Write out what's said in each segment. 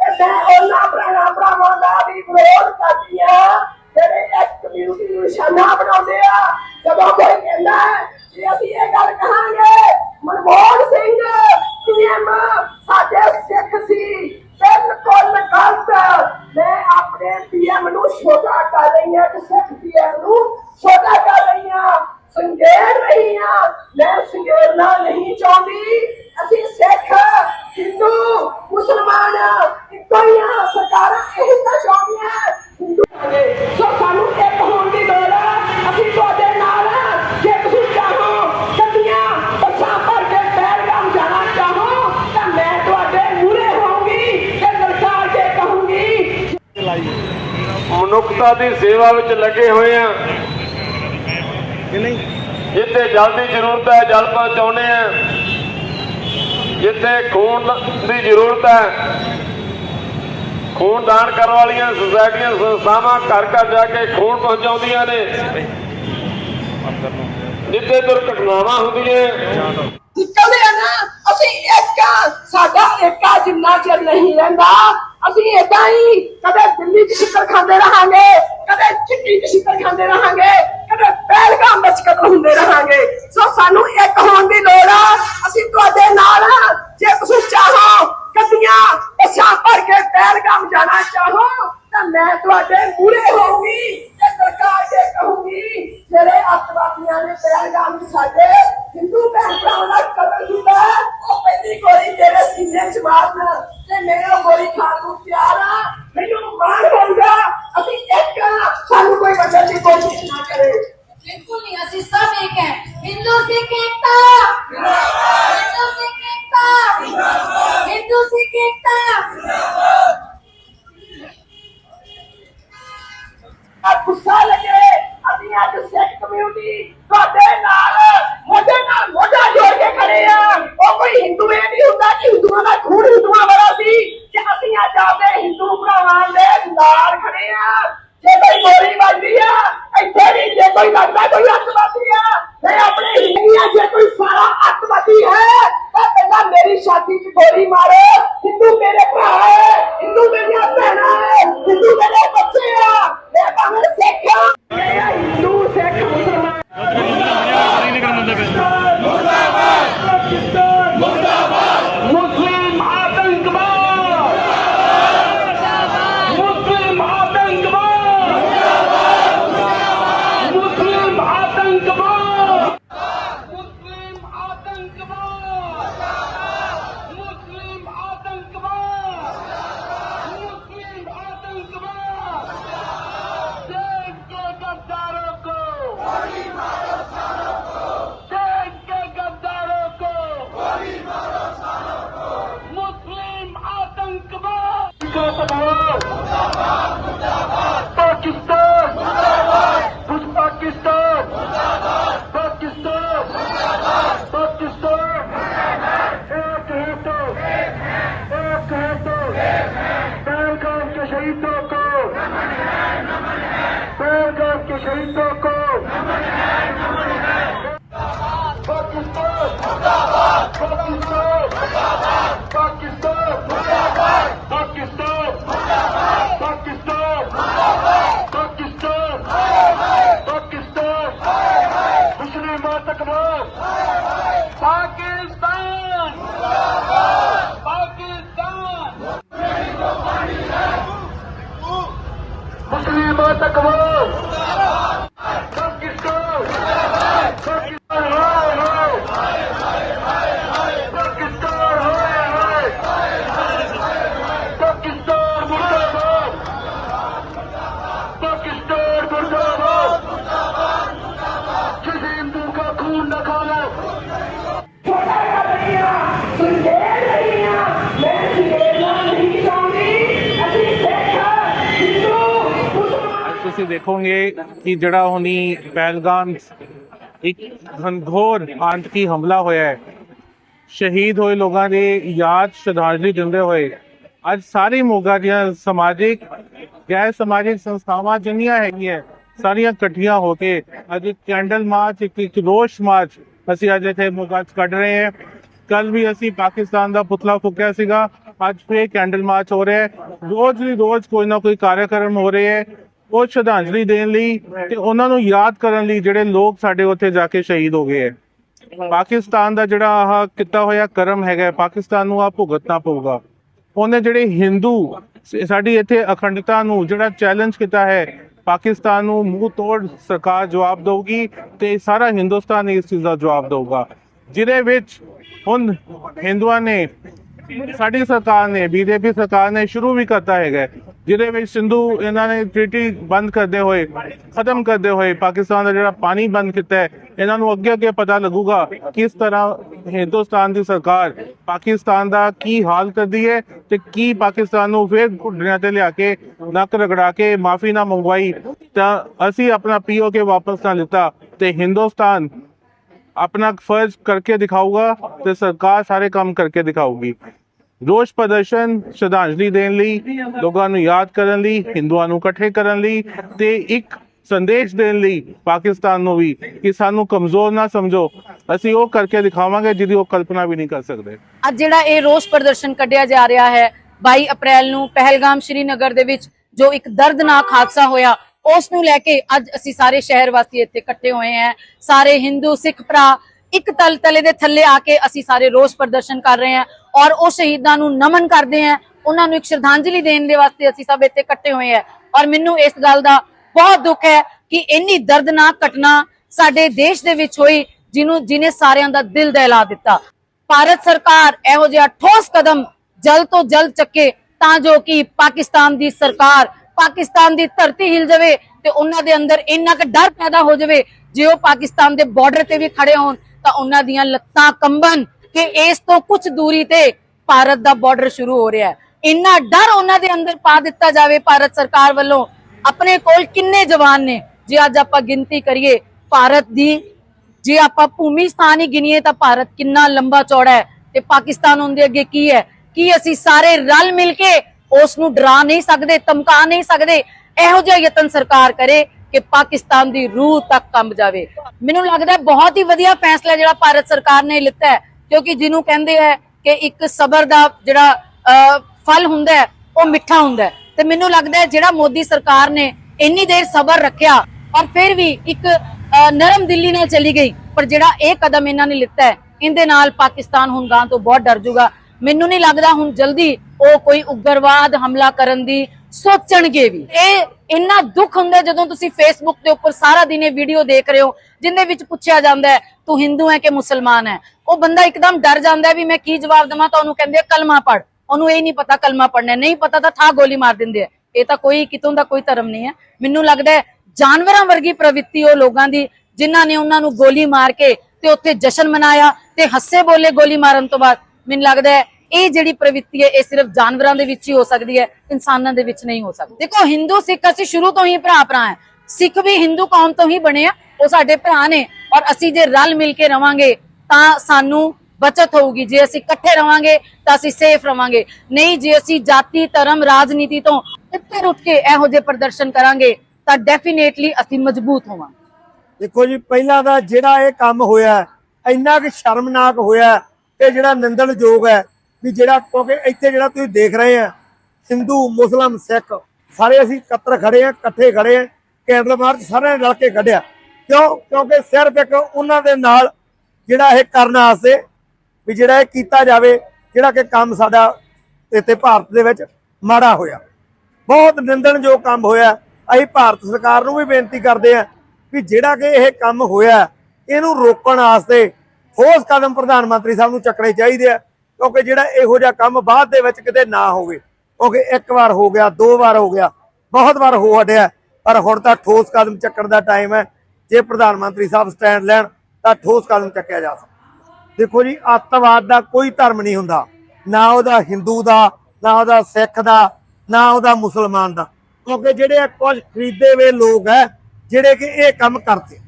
ਤੇ ਮੈਂ ਉਹਨਾਂ ਭੈਣਾਂ ਭਰਾਵਾਂ ਦਾ ਵੀ ਵਿਰੋਧ ਕਰਦੀ ਆ ਜਿਹੜੇ ਇੱਕ ਕਮਿਊਨਿਟੀ ਨੂੰ ਨਿਸ਼ਾਨਾ ਬਣਾਉਂਦੇ ਆ ਜਦੋਂ ਕੋਈ ਕਹਿੰਦਾ ਹੈ ਅਸੀਂ ਇਹ ਗੱਲ ਕਹਾਂਗੇ ਮਨਮੋਹਨ ਸਿੰਘ ਪੀਐਮ ਸਾਡੇ ਸਿੱਖ ਸੀ ਬਿਲਕੁਲ ਗਲਤ ਮੈਂ ਆਪਣੇ ਪੀਐਮ ਨੂੰ ਛੋਟਾ ਕਰ ਰਹੀ ਆ ਕਿ ਸਿੱਖ ਪੀਐਮ ਨੂੰ ਛੋਟਾ ਕਰ ਰਹੀ ਹਾਂ ਸੰਗੇਰ ਰਹੀ ਹਾਂ ਮੈਂ ਸੰਗੇਰਨਾ ਨਹੀਂ ਚਾਹੁੰਦੀ ਅਸੀਂ ਸਿੱਖ ਹਿੰਦੂ ਮੁਸਲਮਾਨ ਇੱਕੋ ਹੀ ਆ ਸਰਕਾਰਾਂ ਇਹ ਤਾਂ ਚਾਹੁੰਦੀਆਂ ਹਿੰਦੂ ਸੋ ਸਾਨੂੰ ਇੱਕ ਹੋਣ ਦੀ ਲੋੜ ਆ ਅਸੀਂ ਤੁਹਾਡੇ ਨਾਲ ਆ ਜੇ ਤੁਸੀਂ ਚਾਹੋ ਕੱਟੀਆਂ ਬੱਸਾਂ ਭਰ ਕੇ ਪਹਿਲਗਾਮ ਜਾਣਾ ਚਾਹੋ ਤਾਂ ਮੈਂ ਤੁਹਾਡੇ ਮੂਹਰੇ ਹੋਊਂਗੀ ਤੇ ਲਲਕਾਰ ਕੇ ਕਹੂੰਗੀ। ਮਨੁੱਖਤਾ ਦੀ ਸੇਵਾ ਵਿੱਚ ਲੱਗੇ ਹੋਏ ਆ ਕਿ ਨਹੀਂ? ਜਿੱਥੇ ਜਲ ਦੀ ਜ਼ਰੂਰਤ ਹੈ ਜਲ ਪਹੁੰਚਾਉਣੇ ਆ ਜਿੱਥੇ ਖੂਨ ਦੀ ਜ਼ਰੂਰਤ ਹੈ, ਖੂਨ ਦਾਨ ਕਰਨ ਵਾਲੀਆਂ ਸੁਸਾਇਟੀਆਂ ਸੰਸਥਾਵਾਂ ਘਰ ਘਰ ਜਾ ਕੇ ਖੂਨ ਪਹੁੰਚਾਉਂਦੀਆਂ ਨੇ। ਜਿੱਥੇ ਦੁਰਘਟਨਾਵਾਂ ਹੁੰਦੀਆਂ ਨਿਕਲਦੇ ਨਾ, ਅਸੀਂ ਇੱਕ ਸਾਡਾ ਏਕਾ ਜਿੰਨਾ ਚਿਰ ਨਹੀਂ ਰਹਿੰਦਾ। ਅਸੀਂ ਏਦਾਂ ਹੀ ਕਦੇ ਦਿੱਲੀ ਚ ਛਿੱਤਰ ਖਾਂਦੇ ਰਹਾਂਗੇ, ਕਦੇ ਚਿੱਟੀ ਚ ਛਿੱਤਰ ਖਾਂਦੇ ਰਹਾਂਗੇ, ਕਦੇ ਪਹਿਲਗਾਮ ਵਿੱਚ ਕਤਲ ਹੁੰਦੇ ਰਹਾਂਗੇ। ਸੋ ਸਾਨੂੰ ਇੱਕ ਹੋਣ ਦੀ ਲੋੜ ਆ, ਅਸੀਂ ਤੁਹਾਡੇ ਨਾਲ ਆ। ਜੇ ਤੁਸੀਂ ਚਾਹੋ ਗੱਡੀਆਂ ਬੱਸਾਂ ਭਰ ਕੇ ਪਹਿਲਗਾਮ ਜਾਣਾ ਚਾਹੋ, ਤਾਂ ਮੈਂ ਤੁਹਾਡੇ ਮੂਹਰੇ ਹੋਊਂਗੀ ਤੇ ਸਰਕਾਰ ਕੇ ਕਹੂੰਗੀ ਜਿਹੜੇ ਅੱਤਵਾਦੀਆਂ ਨੇ ਪਹਿਲਗਾਮ ਸਾਡੇ ਹਿੰਦੂ ਭੈਣ ਭਰਾਵਾਂ ਦਾ ਕਤਲ ਕੀਤਾ ਉਹ ਪਹਿਲੀ ਗੋਲੀ ਤੇਰੇ ਸੀਨੇ 'ਚ ਮਾਰਨ ਤੇ ਮੇਰਾ ਕੋਈ ਖਾਤੂ ਪਿਆਰਾ ਮੈਨੂੰ ਮਾਣ ਹੋਊਗਾ ਅਸੀਂ ਇੱਕ ਆ ਸਾਨੂੰ ਕੋਈ ਵੰਡਣ ਦੀ ਕੋਸ਼ਿਸ਼ ਨਾ ਕਰੇ। ਬਿਲਕੁਲ ਨਹੀਂ ਅਸੀਂ ਸਭ ਇੱਕ ਹੈ। ਹਿੰਦੂ ਸਿੱਖ ਇਕਤਾ ਜਿੰਦਾਬਾਦ। ਹਿੰਦੂ ਸਿੱਖ ਇਕਤਾ ਛਾਤੀ 'ਚ ਗੋਲੀ ਮਾਰੇ। हिंदू को नमन है नमन है पाकिस्तान मुर्दाबाद पाकिस्तान मुर्दाबाद पाकिस्तान मुर्दाबाद पाकिस्तान मुर्दाबाद पाकिस्तान मुर्दाबाद पाकिस्तान मुर्दाबाद पाकिस्तान मुस्लिम मातकबार पाकिस्तान मुर्दाबाद पाकिस्तान मुस्लिम मातकबार ਦੇਖੋਗੇ ਕਿ ਜਿਹੜਾ ਹੁਣੀ ਪਹਿਲਗਾਮ ਇੱਕ ਘਨਘੋਰ ਆਤੰਕੀ ਹਮਲਾ ਹੋਇਆ ਹੈ, ਸ਼ਹੀਦ ਹੋਏ ਲੋਕਾਂ ਦੇ ਯਾਦ ਸ਼ਰਧਾਂਜਲੀ ਦਿੰਦੇ ਹੋਏ, ਅੱਜ ਸਾਰੀ ਮੋਗਾ ਦੀਆਂ ਸਮਾਜਿਕ, ਗੈਰ ਸਮਾਜਿਕ ਸੰਸਥਾਵਾਂ ਜਿੰਨੀਆਂ ਹੈਗੀਆਂ, ਸਾਰੀਆਂ ਇਕੱਠੀਆਂ ਹੋ ਕੇ ਅੱਜ ਇੱਕ ਕੈਂਡਲ ਮਾਰਚ, ਇੱਕ ਇੱਕ ਰੋਸ਼ ਮਾਰਚ ਅਸੀਂ ਅੱਜ ਇੱਥੇ ਮੋਗਾ 'ਚ ਕੱਢ ਰਹੇ ਹਾਂ। ਕੱਲ ਵੀ ਅਸੀਂ ਪਾਕਿਸਤਾਨ ਦਾ ਪੁਤਲਾ ਫੂਕਿਆ ਸੀਗਾ, ਅੱਜ ਫੇਰ ਕੈਂਡਲ ਮਾਰਚ ਹੋ ਰਿਹਾ ਹੈ। ਰੋਜ਼ ਦੀ ਰੋਜ਼ ਕੋਈ ਨਾ ਕੋਈ ਕਾਰਜਕ੍ਰਮ ਹੋ ਰਹੇ ਹੈ। ਉਹ ਸ਼ਰਧਾਂਜਲੀ ਦੇਣ ਲਈ ਤੇ ਉਹਨਾਂ ਨੂੰ ਯਾਦ ਕਰਨ ਲਈ ਜਿਹੜੇ ਲੋਕ ਸਾਡੇ ਉੱਥੇ ਜਾ ਕੇ ਸ਼ਹੀਦ ਹੋ ਗਏ ਹੈ। ਪਾਕਿਸਤਾਨ ਦਾ ਜਿਹੜਾ ਆਹ ਕੀਤਾ ਹੋਇਆ ਕਰਮ ਹੈਗਾ ਪਾਕਿਸਤਾਨ ਨੂੰ ਆ ਭੁਗਤਣਾ ਪਊਗਾ। ਉਹਨੇ ਜਿਹੜੇ ਹਿੰਦੂ ਸਾਡੀ ਇੱਥੇ ਅਖੰਡਤਾ ਨੂੰ ਜਿਹੜਾ ਚੈਲੰਜ ਕੀਤਾ ਹੈ ਪਾਕਿਸਤਾਨ ਨੂੰ ਮੂੰਹ ਤੋੜ ਸਰਕਾਰ ਜਵਾਬ ਦੇਊਗੀ ਤੇ ਸਾਰਾ ਹਿੰਦੁਸਤਾਨ ਇਸ ਚੀਜ਼ ਦਾ ਜਵਾਬ ਦੇਊਗਾ। ਜਿਹਦੇ ਵਿੱਚ ਹੁਣ ਹਿੰਦੂਆਂ ਨੇ ਸਾਡੀ ਸਰਕਾਰ ਨੇ, ਬੀਜੇਪੀ ਸਰਕਾਰ ਨੇ ਸ਼ੁਰੂ ਵੀ ਕਰਤਾ ਹੈਗਾ। ਜਿਹਦੇ ਵਿੱਚ ਸਿੰਧੂ ਇਹਨਾਂ ਨੇ ਟ੍ਰੀਟੀ ਬੰਦ ਕਰਦੇ ਹੋਏ, ਖਤਮ ਕਰਦੇ ਹੋਏ, ਪਾਕਿਸਤਾਨ ਦਾ ਜਿਹੜਾ ਪਾਣੀ ਬੰਦ ਕੀਤਾ ਹੈ, ਇਹਨਾਂ ਨੂੰ ਅੱਗੇ ਅੱਗੇ ਪਤਾ ਲੱਗੂਗਾ ਕਿਸ ਤਰ੍ਹਾਂ ਹਿੰਦੁਸਤਾਨ ਦੀ ਸਰਕਾਰ ਪਾਕਿਸਤਾਨ ਦਾ ਕੀ ਹਾਲ ਕਰਦੀ ਹੈ ਤੇ ਕੀ ਪਾਕਿਸਤਾਨ ਨੂੰ ਫੇਰ ਘੁੱਡਿਆਂ ਤੇ ਲਿਆ ਕੇ, ਨੱਕ ਰਗੜਾ ਕੇ ਮਾਫੀ ਨਾ ਮੰਗਵਾਈ। ਤਾਂ ਅਸੀਂ ਆਪਣਾ ਪੀਓਕੇ ਵਾਪਸ ਨਾ ਲਿੱਤਾ ਤੇ ਹਿੰਦੁਸਤਾਨ ਆਪਣਾ ਫਰਜ਼ ਕਰਕੇ ਦਿਖਾਊਗਾ ਤੇ ਸਰਕਾਰ ਸਾਰੇ ਕੰਮ ਕਰਕੇ ਦਿਖਾਊਗੀ। ਰੋਸ਼ ਪ੍ਰਦਰਸ਼ਨ ਸ਼ਰਧਾਂਜਲੀ ਦੇਣ ਲਈ, ਲੋਕਾਂ ਨੂੰ ਯਾਦ ਕਰਨ ਲਈ, ਹਿੰਦੂਆਂ ਨੂੰ ਇਕੱਠੇ ਕਰਨ ਲਈ ਤੇ ਇੱਕ ਸੰਦੇਸ਼ ਦੇਣ ਲਈ ਪਾਕਿਸਤਾਨ ਨੂੰ ਵੀ ਕਿ ਸਾਨੂੰ ਕਮਜ਼ੋਰ ਨਾ ਸਮਝੋ। ਅਸੀਂ ਉਹ ਕਰਕੇ ਦਿਖਾਵਾਂਗੇ ਜਿਹਦੀ ਉਹ ਕਲਪਨਾ ਵੀ ਨਹੀਂ ਕਰ ਸਕਦੇ। ਅੱਜ ਜਿਹੜਾ ਇਹ ਰੋਸ ਪ੍ਰਦਰਸ਼ਨ ਕੱਢਿਆ ਜਾ ਰਿਹਾ ਹੈ 22 ਅਪ੍ਰੈਲ ਨੂੰ ਪਹਿਲਗਾਮ ਸ਼੍ਰੀਨਗਰ ਦੇ ਵਿੱਚ ਜੋ ਇੱਕ ਦਰਦਨਾਕ ਹਾਦਸਾ ਹੋਇਆ, ਉਸ ਨੂੰ ਲੈ ਕੇ ਅੱਜ ਅਸੀਂ ਸਾਰੇ ਸ਼ਹਿਰ ਵਾਸੀ ਇੱਥੇ ਇਕੱਠੇ ਹੋਏ ਹਾਂ। ਸਾਰੇ ਹਿੰਦੂ, ਸਿੱਖ ਭਰਾ ਇੱਕ ਤਲ ਤਲੇ ਦੇ ਥੱਲੇ ਆ ਕੇ ਅਸੀਂ ਸਾਰੇ ਰੋਸ ਪ੍ਰਦਰਸ਼ਨ ਕਰ ਰਹੇ ਹਾਂ ਔਰ ਉਹ ਸ਼ਹੀਦਾਂ ਨੂੰ ਨਮਨ ਕਰਦੇ ਹਾਂ। ਉਹਨਾਂ ਨੂੰ ਇੱਕ ਸ਼ਰਧਾਂਜਲੀ ਦੇਣ ਦੇ ਵਾਸਤੇ ਅਸੀਂ ਸਭ ਇੱਥੇ ਇਕੱਠੇ ਹੋਏ ਹਾਂ। ਔਰ ਮੈਨੂੰ ਇਸ ਗੱਲ ਦਾ ਬਹੁਤ ਦੁੱਖ ਹੈ ਕਿ ਇੰਨੀ ਦਰਦਨਾਕ ਘਟਨਾ ਸਾਡੇ ਦੇਸ਼ ਦੇ ਵਿੱਚ ਹੋਈ, ਜਿਹਨੂੰ ਜਿਹਨੇ ਸਾਰਿਆਂ ਦਾ ਦਿਲ ਦਹਿਲਾ ਦਿੱਤਾ। ਭਾਰਤ ਸਰਕਾਰ ਇਹੋ ਜਿਹਾ ਠੋਸ ਕਦਮ ਜਲਦ ਤੋਂ ਜਲਦ ਚੱਕੇ ਤਾਂ ਜੋ ਕਿ ਪਾਕਿਸਤਾਨ ਦੀ ਸਰਕਾਰ ਪਾਕਿਸਤਾਨ ਦੀ ਧਰਤੀ ਹਿਲ ਜਾਵੇ ਤੇ ਉਹਨਾਂ ਦੇ ਅੰਦਰ ਇੰਨਾ ਕੁ ਡਰ ਪੈਦਾ ਹੋ ਜਾਵੇ, ਜੇ ਉਹ ਪਾਕਿਸਤਾਨ ਦੇ ਬਾਰਡਰ ਤੇ ਵੀ ਖੜੇ ਹੋਣ। ਤਾਂ ਉਹਨਾਂ ਦੀਆਂ ਲੱਤਾਂ ਕੰਬਨ ਕਿ ਇਸ ਤੋਂ ਕੁਝ ਦੂਰੀ ਤੇ ਭਾਰਤ ਦਾ ਬਾਰਡਰ ਸ਼ੁਰੂ ਹੋ ਰਿਹਾ ਹੈ। ਇੰਨਾ ਡਰ ਉਹਨਾਂ ਦੇ ਅੰਦਰ ਪਾ ਦਿੱਤਾ ਜਾਵੇ ਭਾਰਤ ਸਰਕਾਰ ਵੱਲੋਂ। ਆਪਣੇ ਕੋਲ ਕਿੰਨੇ ਜਵਾਨ ਨੇ? ਜੇ ਅੱਜ ਆਪਾਂ ਗਿਣਤੀ ਕਰੀਏ, ਭਾਰਤ ਦੀ ਜੇ ਆਪਾਂ ਭੂਮੀ ਸਥਾਨ ਹੀ ਗਿਣੀਏ ਤਾਂ ਭਾਰਤ ਕਿੰਨਾ ਲੰਬਾ ਚੌੜਾ ਹੈ ਤੇ ਪਾਕਿਸਤਾਨ ਉਹਦੇ ਅੱਗੇ ਕੀ ਹੈ? ਕੀ ਅਸੀਂ ਸਾਰੇ ਰਲ ਮਿਲ ਕੇ ਉਸ ਨੂੰ ਡਰਾ ਨਹੀਂ ਸਕਦੇ, ਧਮਕਾ ਨਹੀਂ ਸਕਦੇ? ਇਹੋ ਜਿਹਾ ਯਤਨ ਸਰਕਾਰ ਕਰੇ ਕਿ ਪਾਕਿਸਤਾਨ ਦੀ ਰੂਹ ਤੱਕ ਕੰਬ ਜਾਵੇ। ਮੈਨੂੰ ਲੱਗਦਾ ਬਹੁਤ ਹੀ ਵਧੀਆ ਫੈਸਲਾ ਜਿਹੜਾ ਭਾਰਤ ਸਰਕਾਰ ਨੇ ਲਿੱਤਾ ਹੈ, ਕਿਉਂਕਿ ਜਿਹਨੂੰ ਕਹਿੰਦੇ ਹੈ ਕਿ ਇੱਕ ਸਬਰ ਦਾ ਜਿਹੜਾ ਫਲ ਹੁੰਦਾ ਹੈ, ਉਹ ਮਿੱਠਾ ਹੁੰਦਾ ਹੈ। ਤੇ ਮੈਨੂੰ ਲੱਗਦਾ ਜਿਹੜਾ ਮੋਦੀ ਸਰਕਾਰ ਨੇ ਇੰਨੀ ਦੇਰ ਸਬਰ ਰੱਖਿਆ ਔਰ ਫਿਰ ਵੀ ਇੱਕ ਨਰਮ ਦਿੱਲੀ ਨਾਲ ਚਲੀ ਗਈ, ਪਰ ਜਿਹੜਾ ਇਹ ਕਦਮ ਇਹਨਾਂ ਨੇ ਲਿੱਤਾ ਹੈ, ਇਹਦੇ ਨਾਲ ਪਾਕਿਸਤਾਨ ਹੁਣ ਗਾਂ ਤੋਂ ਬਹੁਤ ਡਰ ਜੂਗਾ। ਮੈਨੂੰ ਨਹੀਂ ਲੱਗਦਾ ਹੁਣ ਜਲਦੀ ਉਹ ਕੋਈ ਉਗਰਵਾਦ ਹਮਲਾ ਕਰਨ ਦੀ ਸੋਚਣਗੇ ਵੀ। ਇਹ ਇੰਨਾ ਦੁੱਖ ਹੁੰਦਾ ਜਦੋਂ ਤੁਸੀਂ ਫੇਸਬੁੱਕ ਦੇ ਉੱਪਰ ਸਾਰਾ ਦਿਨ ਇਹ ਵੀਡੀਓ ਦੇਖ ਰਹੇ ਹੋ, ਜਿੰਦੇ ਵਿੱਚ ਪੁੱਛਿਆ ਜਾਂਦਾ ਤੂੰ ਹਿੰਦੂ ਹੈ ਕਿ ਮੁਸਲਮਾਨ ਹੈ? ਉਹ ਬੰਦਾ ਇੱਕਦਮ ਡਰ ਜਾਂਦਾ ਵੀ ਮੈਂ ਕੀ ਜਵਾਬ ਦੇਵਾਂ ਤਾਂ ਕਹਿੰਦੇ ਕਲਮਾ ਪੜ ਉਹਨੂੰ ਇਹ ਨਹੀਂ ਪਤਾ ਕਲਮਾ ਪੜਨਾ ਨਹੀਂ ਪਤਾ ਤਾਂ ਠਾ ਗੋਲੀ ਮਾਰ ਦਿੰਦੇ ਆ। ਇਹ ਤਾਂ ਕੋਈ ਕਿਤੋਂ ਦਾ ਕੋਈ ਧਰਮ ਨਹੀਂ ਹੈ। ਮੈਨੂੰ ਲੱਗਦਾ ਹੈ ਜਾਨਵਰਾਂ ਵਰਗੀ ਪ੍ਰਵਿਰਤੀ ਉਹ ਲੋਕਾਂ ਦੀ, ਜਿਨ੍ਹਾਂ ਨੇ ਉਹਨਾਂ ਨੂੰ ਗੋਲੀ ਮਾਰ ਕੇ ਤੇ ਉੱਥੇ ਜਸ਼ਨ ਮਨਾਇਆ ਤੇ ਹੱਸੇ ਬੋਲੇ ਗੋਲੀ ਮਾਰਨ ਤੋਂ ਬਾਅਦ। ਮੈਨੂੰ ਲੱਗਦਾ ਹੈ ਇਹ ਜਿਹੜੀ ਪ੍ਰਵਿਰਤੀ ਹੈ ਇਹ ਸਿਰਫ ਜਾਨਵਰਾਂ ਦੇ ਵਿੱਚ ਹੀ ਹੋ ਸਕਦੀ ਹੈ ਇਨਸਾਨਾਂ ਦੇ ਵਿੱਚ ਨਹੀਂ ਹੋ ਸਕਦੀ। ਦੇਖੋ ਹਿੰਦੂ ਸਿੱਖ ਅਸੀਂ ਸ਼ੁਰੂ ਤੋਂ ਹੀ ਭਰਾ ਭਰਾ ਹੈ। ਸਿੱਖ ਵੀ ਹਿੰਦੂ ਕੌਮ ਤੋਂ ਹੀ ਬਣੇ ਆ ਉਹ ਸਾਡੇ ਭਰਾ ਨੇ ਔਰ ਅਸੀਂ ਜੇ ਰਲ ਮਿਲ ਕੇ ਰਵਾਂਗੇ ਤਾਂ ਸਾਨੂੰ ਬਚਤ ਹੋਊਗੀ। ਜੇ ਅਸੀਂ ਇਕੱਠੇ ਰਵਾਂਗੇ ਤਾਂ ਅਸੀਂ ਸੇਫ ਰਵਾਂਗੇ। ਨਹੀਂ ਜੇ ਅਸੀਂ ਜਾਤੀ ਧਰਮ ਰਾਜਨੀਤੀ ਤੋਂ ਉੱਤੇ ਉੱਠ ਕੇ ਇਹੋ ਜਿਹੇ ਪ੍ਰਦਰਸ਼ਨ ਕਰਾਂਗੇ ਤਾਂ ਡੈਫੀਨੇਟਲੀ ਅਸੀਂ ਮਜ਼ਬੂਤ ਹੋਵਾਂਗੇ। ਦੇਖੋ ਜੀ ਪਹਿਲਾਂ ਦਾ ਜਿਹੜਾ ਇਹ ਕੰਮ ਹੋਇਆ ਇੰਨਾ ਕਿ ਸ਼ਰਮਨਾਕ ਹੋਇਆ ਹੈ, ਇਹ ਜਿਹੜਾ ਨਿੰਦਣਯੋਗ ਹੈ ਵੀ ਜਿਹੜਾ ਕਿਉਂਕਿ ਇੱਥੇ ਜਿਹੜਾ ਤੁਸੀਂ ਦੇਖ ਰਹੇ ਆ, ਹਿੰਦੂ, ਮੁਸਲਮ, ਸਿੱਖ, ਸਾਰੇ ਅਸੀਂ ਇਕੱਤਰ ਖੜੇ ਆ, ਇਕੱਠੇ ਖੜੇ ਆ, ਕੈਂਡਲ ਮਾਰਚ ਸਾਰਿਆਂ ਨੇ ਰਲ ਕੇ ਕੱਢਿਆ। ਕਿਉਂ? ਕਿਉਂਕਿ ਸਿਰਫ ਇੱਕ ਉਹਨਾਂ ਦੇ ਨਾਲ ਜਿਹੜਾ ਇਹ ਕਰਨ ਵਾਸਤੇ ਵੀ ਜਿਹੜਾ ਇਹ ਕੀਤਾ ਜਾਵੇ, ਜਿਹੜਾ ਕਿ ਕੰਮ ਸਾਡਾ ਇੱਥੇ ਭਾਰਤ ਦੇ ਵਿੱਚ ਮਾੜਾ ਹੋਇਆ। ਬਹੁਤ ਨਿੰਦਣਯੋਗ ਕੰਮ ਹੋਇਆ। ਅਸੀਂ ਭਾਰਤ ਸਰਕਾਰ ਨੂੰ ਵੀ ਬੇਨਤੀ ਕਰਦੇ ਆ ਵੀ ਜਿਹੜਾ ਕਿ ਇਹ ਕੰਮ ਹੋਇਆ, ਇਹਨੂੰ ਰੋਕਣ ਵਾਸਤੇ ਠੋਸ ਕਦਮ ਪ੍ਰਧਾਨ ਮੰਤਰੀ ਸਾਹਿਬ ਨੂੰ ਚੱਕਣੇ ਚਾਹੀਦੇ ਆ। ਕਿਉਂਕਿ ਜਿਹੜਾ ਇਹੋ ਜਿਹਾ ਕੰਮ ਬਾਅਦ ਦੇ ਵਿੱਚ ਕਿਤੇ ਨਾ ਹੋਵੇ। ਕਿਉਂਕਿ ਇੱਕ ਵਾਰ ਹੋ ਗਿਆ, ਦੋ ਵਾਰ ਹੋ ਗਿਆ, ਬਹੁਤ ਵਾਰ ਹੋ ਹਟਿਆ ਪਰ ਹੁਣ ਤਾਂ ਠੋਸ ਕਦਮ ਚੱਕਣ ਦਾ ਟਾਈਮ ਹੈ। ਜੇ ਪ੍ਰਧਾਨ ਮੰਤਰੀ ਸਾਹਿਬ ਸਟੈਂਡ ਲੈਣ, ਤਾਂ ਠੋਸ ਕਦਮ ਚੱਕਿਆ ਜਾ ਸਕਦਾ। ਦੇਖੋ ਜੀ, ਅੱਤਵਾਦ ਦਾ ਕੋਈ ਧਰਮ ਨਹੀਂ ਹੁੰਦਾ। ਨਾ ਉਹਦਾ ਹਿੰਦੂ ਦਾ, ਨਾ ਉਹਦਾ ਸਿੱਖ ਦਾ, ਨਾ ਉਹਦਾ ਮੁਸਲਮਾਨ ਦਾ। ਕਿਉਂਕਿ ਜਿਹੜੇ ਆ ਕੁਝ ਖਰੀਦੇ ਹੋਏ ਲੋਕ ਹੈ, ਜਿਹੜੇ ਕਿ ਇਹ ਕੰਮ ਕਰਦੇ।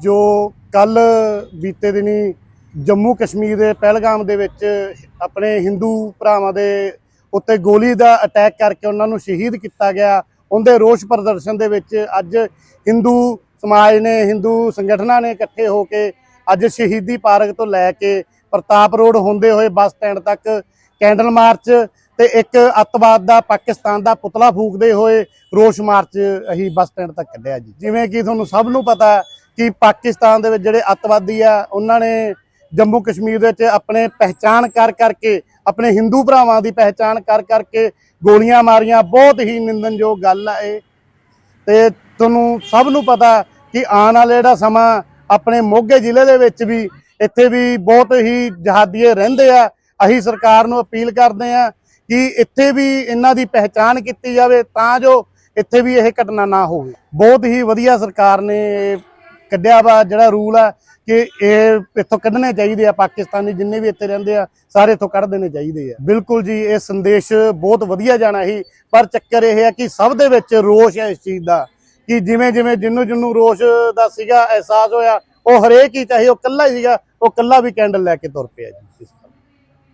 ਜੋ ਕੱਲ ਬੀਤੇ ਦਿਨੀ ਜੰਮੂ ਕਸ਼ਮੀਰ ਦੇ ਪਹਿਲਗਾਮ ਦੇ ਵਿੱਚ ਆਪਣੇ ਹਿੰਦੂ ਭਰਾਵਾਂ ਦੇ ਉੱਤੇ ਗੋਲੀ ਦਾ ਅਟੈਕ ਕਰਕੇ ਉਹਨਾਂ ਨੂੰ ਸ਼ਹੀਦ ਕੀਤਾ ਗਿਆ। ਉਹਦੇ ਰੋਸ ਪ੍ਰਦਰਸ਼ਨ ਦੇ ਵਿੱਚ ਅੱਜ ਹਿੰਦੂ ਸਮਾਜ ਨੇ, ਹਿੰਦੂ ਸੰਗਠਨਾਂ ਨੇ ਇਕੱਠੇ ਹੋ ਕੇ ਅੱਜ ਸ਼ਹੀਦੀ ਪਾਰਕ ਤੋਂ ਲੈ ਕੇ ਪ੍ਰਤਾਪ ਰੋਡ ਹੁੰਦੇ ਹੋਏ ਬੱਸ ਸਟੈਂਡ ਤੱਕ ਕੈਂਡਲ ਮਾਰਚ ਤੇ ਇੱਕ ਅੱਤਵਾਦ ਦਾ ਪਾਕਿਸਤਾਨ ਦਾ ਪੁਤਲਾ ਫੂਕਦੇ ਹੋਏ ਰੋਸ ਮਾਰਚ ਅਸੀਂ ਬੱਸ ਸਟੈਂਡ ਤੱਕ ਕੱਢਿਆ ਜੀ। ਜਿਵੇਂ ਕਿ ਤੁਹਾਨੂੰ ਸਭ ਨੂੰ ਪਤਾ ਕਿ ਪਾਕਿਸਤਾਨ ਦੇ ਵਿੱਚ ਜਿਹੜੇ ਅੱਤਵਾਦੀ ਆ, ਉਹਨਾਂ ਨੇ ਜੰਮੂ ਕਸ਼ਮੀਰ ਦੇ ਵਿੱਚ ਆਪਣੇ ਪਹਿਚਾਣ ਕਰ ਕਰਕੇ, ਆਪਣੇ ਹਿੰਦੂ ਭਰਾਵਾਂ ਦੀ ਪਹਿਚਾਣ ਕਰ ਕਰਕੇ ਗੋਲੀਆਂ ਮਾਰੀਆਂ, ਬਹੁਤ ਹੀ ਨਿੰਦਨਯੋਗ ਗੱਲ ਆ ਇਹ। ਤੇ ਤੁਹਾਨੂੰ ਸਭ ਨੂੰ ਪਤਾ ਕਿ ਆਉਣ ਵਾਲਾ ਜਿਹੜਾ ਸਮਾਂ ਆਪਣੇ ਮੋਗੇ ਜ਼ਿਲ੍ਹੇ ਦੇ ਵਿੱਚ ਵੀ, ਇੱਥੇ ਵੀ ਬਹੁਤ ਹੀ ਜਹਾਦੀਏ ਰਹਿੰਦੇ ਆ। ਅਸੀਂ ਸਰਕਾਰ ਨੂੰ ਅਪੀਲ ਕਰਦੇ ਆ ਕਿ ਇੱਥੇ ਵੀ ਇਹਨਾਂ ਦੀ ਪਹਿਚਾਣ ਕੀਤੀ ਜਾਵੇ ਤਾਂ ਜੋ ਇੱਥੇ ਵੀ ਇਹ ਘਟਨਾ ਨਾ ਹੋਵੇ। ਬਹੁਤ ਹੀ ਵਧੀਆ ਸਰਕਾਰ ਨੇ ਕੱਢਿਆ ਵਾ, ਜਿਹੜਾ ਰੂਲ ਆ ਕਿ ਇਹ ਇੱਥੋਂ ਕੱਢਣੇ ਚਾਹੀਦੇ ਆ, ਪਾਕਿਸਤਾਨੀ ਜਿੰਨੇ ਵੀ ਇੱਥੇ ਰਹਿੰਦੇ ਆ, ਸਾਰੇ ਇੱਥੋਂ ਕੱਢ ਦੇਣੇ ਚਾਹੀਦੇ ਆ। ਬਿਲਕੁਲ ਜੀ, ਇਹ ਸੰਦੇਸ਼ ਬਹੁਤ ਵਧੀਆ ਜਾਣਾ ਸੀ, ਪਰ ਚੱਕਰ ਇਹ ਹੈ ਕਿ ਸਭ ਦੇ ਵਿੱਚ ਰੋਸ਼ ਹੈ ਇਸ ਚੀਜ਼ ਦਾ, ਕਿ ਜਿਵੇਂ ਜਿਵੇਂ ਜਿੰਨੂੰ ਜਿੰਨੂੰ ਰੋਸ਼ ਦਾ ਸੀਗਾ, ਅਹਿਸਾਸ ਹੋਇਆ, ਉਹ ਹਰੇਕ ਹੀ ਚਾਹੇ ਉਹ ਕੱਲਾ ਹੀ ਸੀਗਾ, ਉਹ ਕੱਲਾ ਵੀ ਕੈਂਡਲ ਲੈ ਕੇ ਤੁਰ ਪਿਆ ਜੀ।